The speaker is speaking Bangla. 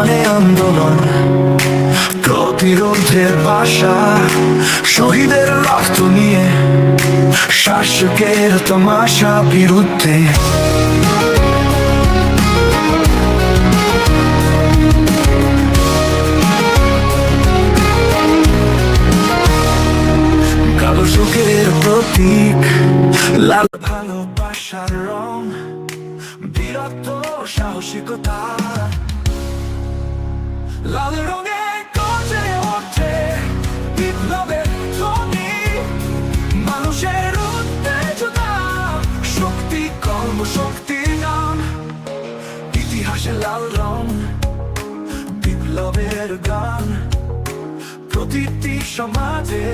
প্রাণে আন্দোলন, প্রতিরোধের ভাষা শহীদের রক্ত নিয়ে, শাসকের তমাশা বিরুদ্ধে। সুখের প্রতীক, লাল ভালোবাসার রং বীরত্ব সাহসিকতা। ধ্বনি মানুষের উত্তেজনা শক্তি কর্মশক্তি নাম ইতিহাসে লাল রং বিপ্লবের গান প্রতিটি সমাজে